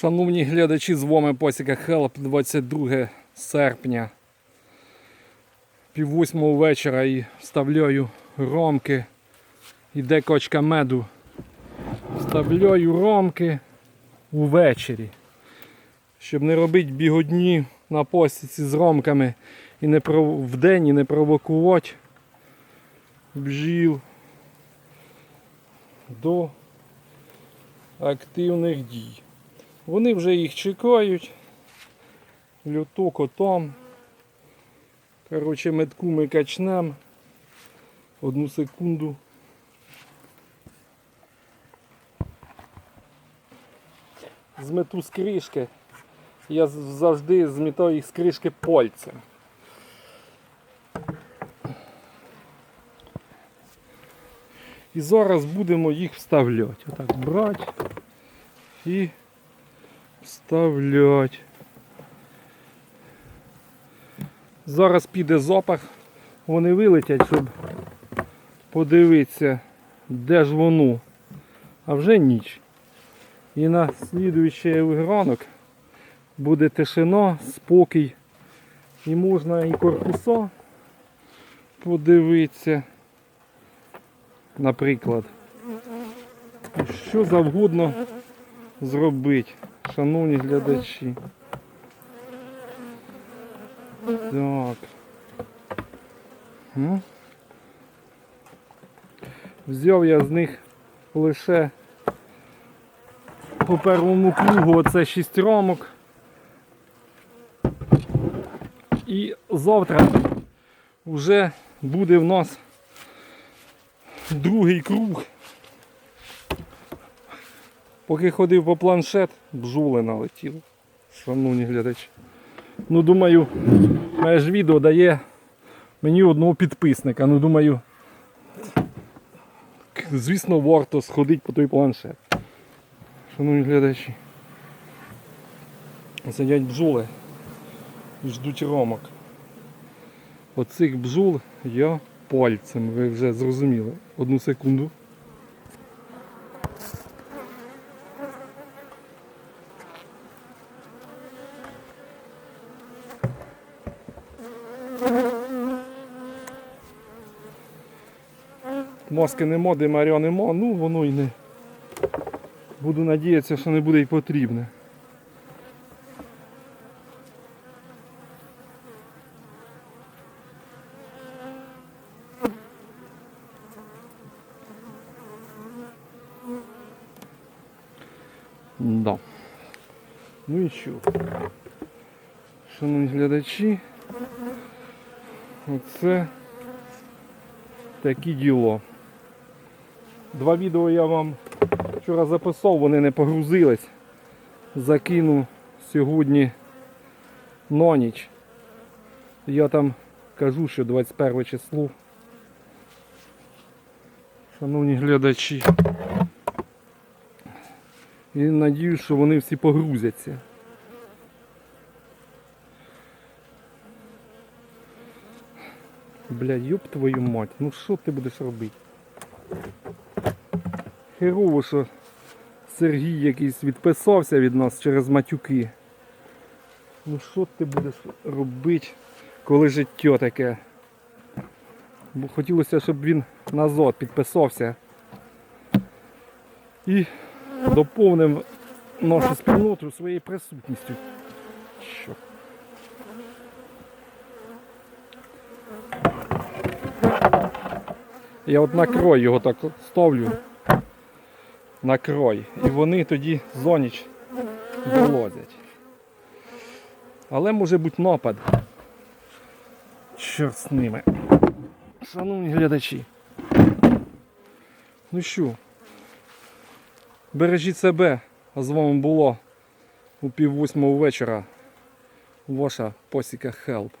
Шановні глядачі, з вами Посіка Хелп 22 серпня. Пів восьмого вечора і вставляю ромки. Іде кочка меду. Вставляю ромки увечері. Щоб не робити бігодні на посіці з ромками і не пров... вдень і не провокувати бджіл до активних дій. Вони вже їх чекають. Люток отам. Коротше, метку ми качнем. Одну секунду. Змету з кришки. Я завжди змітаю їх з кришки пальцем. І зараз будемо їх вставляти. Отак брати і вставлять. Зараз піде запах, вони вилетять, щоб подивитися, де ж воно. А вже ніч. І на слідуючий ранок буде тишина, спокій. І можна і корпуса подивитися, наприклад. Що завгодно зробити, шановні глядачі. Так. Взяв я з них лише по первому кругу оце 6 рамок. І завтра вже буде в нас другий круг. Поки ходив по планшет, бджоли налетіли. Шановні глядачі. Ну, думаю, моє ж відео дає мені одного підписника. Ну, думаю, звісно, варто сходити по той планшет. Шановні глядачі. Сидять бджоли ждуть ромок. Оцих бджол я пальцем, ви вже зрозуміли. Одну секунду. Маски нема, димаря нема, ну воно і не. Буду надіятися, що не буде й потрібне. Да. Ну і що? Шановні глядачі, оце такі діло. Два відео я вам вчора записав, вони не погрузились. Закину сьогодні на ніч. Я там кажу, що 21 число. Шановні глядачі. І надіюсь, що вони всі погрузяться. Бля, ёб твою мать, ну що ти будеш робити? Херово, що Сергій якийсь відписався від нас через матюки. Ну що ти будеш робити, коли життя таке? Бо хотілося, щоб він назад підписався. І доповнив нашу спільноту своєю присутністю. Що? Я от на крой його так ставлю. На крой. І вони тоді за ніч вилазять. Але може бути напад. Чорт з ними. Шановні глядачі. Ну що? Бережіть себе, а з вами було у пів восьмого вечора ваша посіка Хелп.